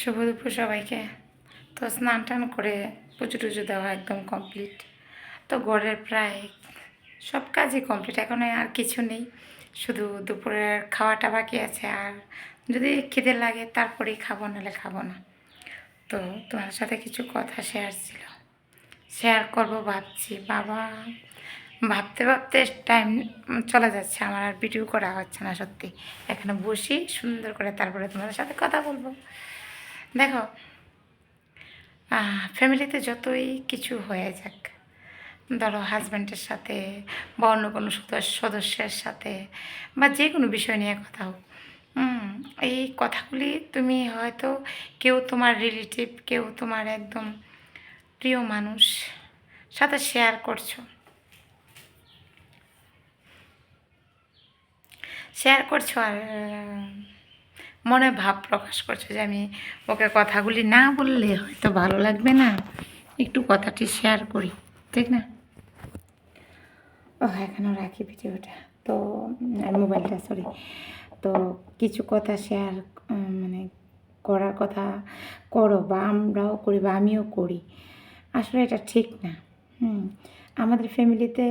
শুভ দুপুর সবাইকে। তো স্নান টান করে পুজো টুজো দেওয়া একদম কমপ্লিট তো ঘরের প্রায় সব কাজই কমপ্লিট এখন আর কিছু নেই। শুধু দুপুরের খাওয়াটা বাকি আছে আর যদি খিদে লাগে তারপরেই খাব, নাহলে খাব না। তো তোমার সাথে কিছু কথা শেয়ার ছিল। শেয়ার করব ভাবছি। বাবা, ভাবতে ভাবতে টাইম চলে যাচ্ছে। আমার আর ভিডিও করা হচ্ছে না সত্যি। এখানে বসি, সুন্দর করে তারপরে তোমাদের সাথে কথা বলব। দেখো ফ্যামিলিতে যতই কিছু হয়ে যাক, ধরো হাজব্যান্ডের সাথে বা অন্য কোনো সদস্যের সাথে বা যে কোনো বিষয় নিয়ে কথা হোক এই কথাগুলি তুমি হয়তো কেউ তোমার রিলেটিভ কেউ তোমার একদম প্রিয় মানুষ সাথে শেয়ার করছ। শেয়ার করছ আর মনে ভাব প্রকাশ করছে যে আমি ওকে কথাগুলি না বললে হয়তো ভালো লাগবে না। একটু কথাটি শেয়ার করি, ঠিক না? ও এখনও রাখি ভিডিওটা। তো মোবাইলটা সরি তো, কিছু কথা শেয়ার মানে করার কথা করো বা আমরাও করি বা আমিও করি। আসলে এটা ঠিক না। হুম, আমাদের ফ্যামিলিতে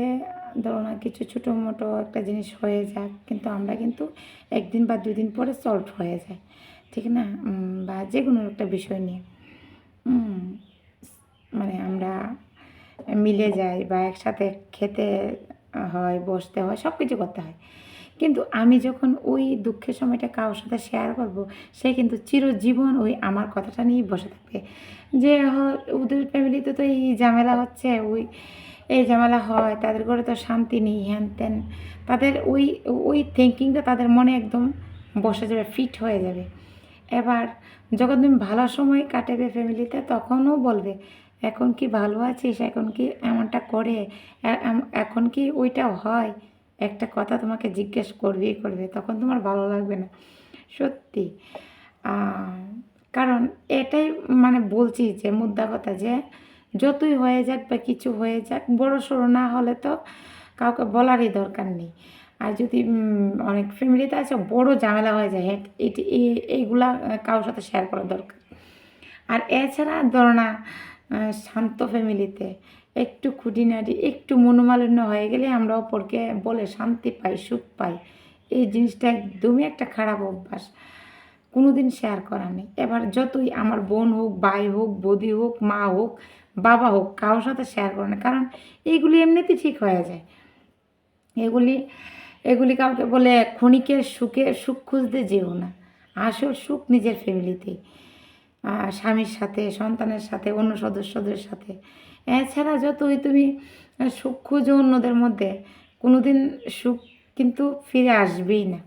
ধরো না, কিছু ছোটো মোটো একটা জিনিস হয়ে যাক, কিন্তু আমরা কিন্তু একদিন বা দুদিন পরে সলভ হয়ে যায়, ঠিক না? বা যে কোনো একটা বিষয় নিয়ে। মানে আমরা মিলে যাই বা একসাথে খেতে হয়, বসতে হয় সব কিছু করতে হয়। কিন্তু আমি যখন ওই দুঃখের সময়টা কারোর সাথে শেয়ার করব, সে কিন্তু চিরজীবন ওই আমার কথাটা নিয়েই বসে থাকবে। যে হ- ওদের ফ্যামিলিতে তো এই ঝামেলা হচ্ছে, ওই এই ঝামেলা হয়, তাদের ঘরে তো শান্তি নেই, হ্যান ত্যান। তাদের ওই ওই থিঙ্কিংটা তাদের মনে একদম বসে যাবে ফিট হয়ে যাবে। এবার যখন তুমি ভালো সময় কাটাবে ফ্যামিলিতে তখনও বলবে, এখন কি ভালো আছিস? এখন কি এমনটা করে? এখন কি ওইটা হয়? একটা কথা তোমাকে জিজ্ঞেস করবেই করবে, তখন তোমার ভালো লাগবে না। সত্যি। কারণ এটাই মানে বলছি যে, মুদ্রা কথা যে যতই হয়ে যাক বা কিছু হয়ে যাক, বড় সড়ো না হলে তো কাউকে বলারই দরকার নেই। আর যদি অনেক ফ্যামিলিতে আছে, বড় ঝামেলা হয়ে যায় হ্যাঁ এটি এই- এইগুলা কারোর সাথে শেয়ার করা দরকার। আর এছাড়া ধরো না শান্ত ফ্যামিলিতে একটু খুঁটিনাটি, একটু মনোমালিন্য হয়ে গেলে আমরা অপরকে বলে শান্তি পাই, সুখ পাই। এই জিনিসটা একদমই একটা খারাপ অভ্যাস। কোনো দিন শেয়ার করা নেই। এবার যতই আমার বোন হোক, ভাই হোক, বদি হোক, মা হোক বাবা হোক, কারোর সাথে শেয়ার করে না। কারণ এইগুলি এমনিতেই ঠিক হয়ে যায়। এগুলি এগুলি কাউকে বলে ক্ষণিকের সুখে, সুখ খুঁজতে যেও না। আসল সুখ নিজের ফ্যামিলিতেই স্বামীর সাথে, সন্তানের সাথে, অন্য সদস্যদের সাথে। এছাড়া যতই তুমি সুখ খুঁজো অন্যদের মধ্যে কোনো দিন সুখ কিন্তু ফিরে আসবেই না।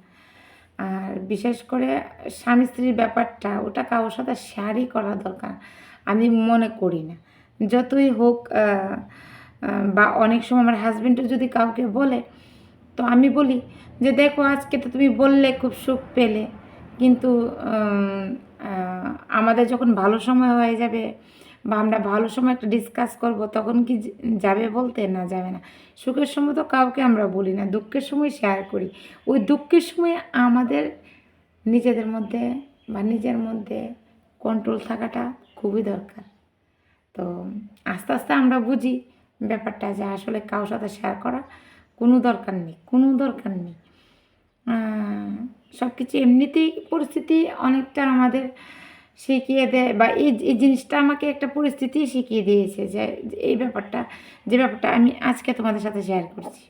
আর বিশেষ করে স্বামী স্ত্রীর ব্যাপারটা, ওটা কারোর সাথে শেয়ারই করা দরকার। আমি মনে করি না। যতই হোক বা অনেক সময় আমার হাজব্যান্ডও যদি কাউকে বলে, তো আমি বলি যে, দেখো, আজকে তো তুমি বললে, খুব সুখ পেলে। কিন্তু আমাদের যখন ভালো সময় হয়ে যাবে বা আমরা ভালো সময় একটা ডিসকাস করব, তখন কি যাবে বলতে? না, যাবে না। সুখের সময় তো কাউকে আমরা বলি না, দুঃখের সময় শেয়ার করি। ওই দুঃখের সময় আমাদের নিজেদের মধ্যে বা নিজের মধ্যে কন্ট্রোল থাকাটা খুবই দরকার। তো আস্তে আস্তে আমরা বুঝি ব্যাপারটা যে আসলে কারোর সাথে শেয়ার করা কোনো দরকার নেই, কোনো দরকার নেই। সব কিছু এমনিতেই পরিস্থিতি অনেকটা আমাদের শিখিয়ে দেয় বা এই এই জিনিসটা আমাকে একটা পরিস্থিতি শিখিয়ে দিয়েছে যে এই ব্যাপারটা, যে ব্যাপারটা আমি আজকে তোমাদের সাথে শেয়ার করছি।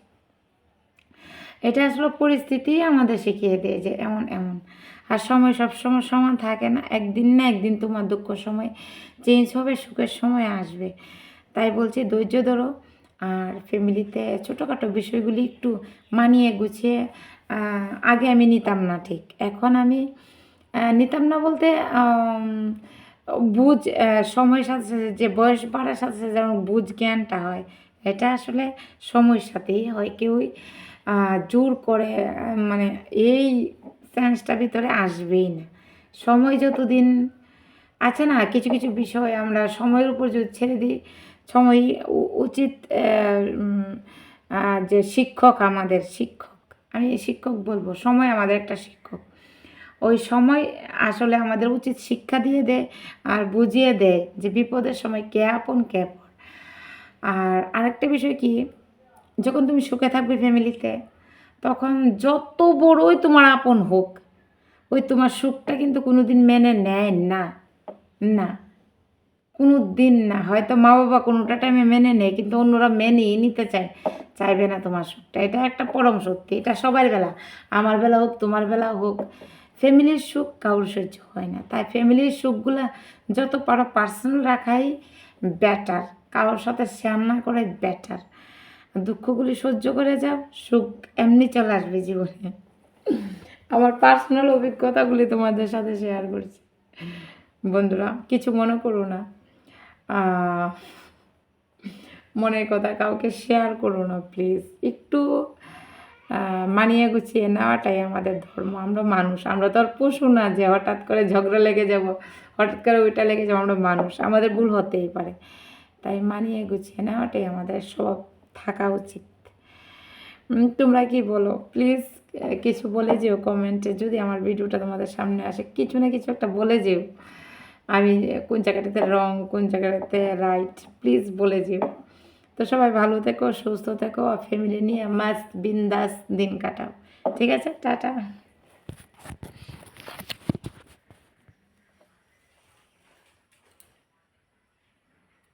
এটা আসলে পরিস্থিতি আমাদের শিখিয়ে দেয় যে এমন এমন। আর সময় সব সময় সমান থাকে না। একদিন না একদিন তোমার দুঃখ সময় চেঞ্জ হবে, সুখের সময় আসবে। তাই বলছি ধৈর্য ধরো। আর ফ্যামিলিতে ছোটোখাটো বিষয়গুলি একটু মানিয়ে গুছিয়ে আগে আমি নিতাম না ঠিক। এখন আমি নিতাম না বলতে বুঝ সময়ের সাথে সাথে যে বয়স বাড়ার সাথে সাথে যেমন বুঝ জ্ঞানটা হয়, এটা আসলে সময়ের সাথেই হয়। কেউই জোর করে মানে এই সেন্সটা ভিতরে আসবেই না। সময় যতদিন, আছে না, কিছু কিছু বিষয় আমরা সময়ের উপর যদি ছেড়ে দিই, সময় উচিত যে শিক্ষক আমাদের, শিক্ষক। আমি শিক্ষক বলব, সময় আমাদের একটা শিক্ষক। ওই সময় আসলে আমাদের উচিত শিক্ষা দিয়ে দেয় আর বুঝিয়ে দেয় যে বিপদের সময় কে আপন, কে পর আর আরেকটা বিষয় কি যখন তুমি সুখে থাকবে ফ্যামিলিতে তখন যত বড়ই তোমার আপন হোক, ওই তোমার সুখটা কিন্তু কোনোদিন মেনে নেয় না না। কোনো দিন না। হয়তো মা বাবা কোনোটা টাইমে মেনে নেয়, কিন্তু অন্যরা মেনেই নিতে চায়, চাইবে না তোমার সুখটা। এটা একটা পরম সত্যি, এটা সবার বেলা। আমার বেলা হোক, তোমার বেলা হোক। ফ্যামিলির সুখ কারোর সহ্য হয় না। তাই ফ্যামিলির সুখগুলা যত পারো পার্সোনাল রাখাই বেটার কারোর সাথে শেয়ার না করে বেটার দুঃখগুলি সহ্য করে যাও, সুখ এমনি চলে আসবে জীবনে। আমার পার্সোনাল অভিজ্ঞতাগুলি তোমাদের সাথে শেয়ার করছি। বন্ধুরা, কিছু মনে করো না। মনের কথা কাউকে শেয়ার করো না প্লিজ একটু মানিয়ে গুছিয়ে নেওয়াটাই আমাদের ধর্ম। আমরা মানুষ, আমরা তো আর পশু না যে হঠাৎ করে ঝগড়া লেগে যাব, হঠাৎ করে ওইটা লেগে যাব, আমরা মানুষ। আমাদের ভুল হতেই পারে। তাই মানিয়ে গুছিয়ে নেওয়াটাই আমাদের সব থাকা উচিত। তোমরা কি বলো? প্লিজ কিছু বলে যেও কমেন্টে যদি আমার ভিডিওটা তোমাদের সামনে আসে, কিছু না কিছু একটা বলে যেও। আমি কোন জায়গাটাতে রং কোন জায়গাটাতে রাইট প্লিজ বলে যেও। তো সবাই ভালো থেকো, সুস্থ থেকো ফ্যামিলি নিয়ে মাস্ট বিন্দাস দিন কাটাও। ঠিক আছে? টাটা।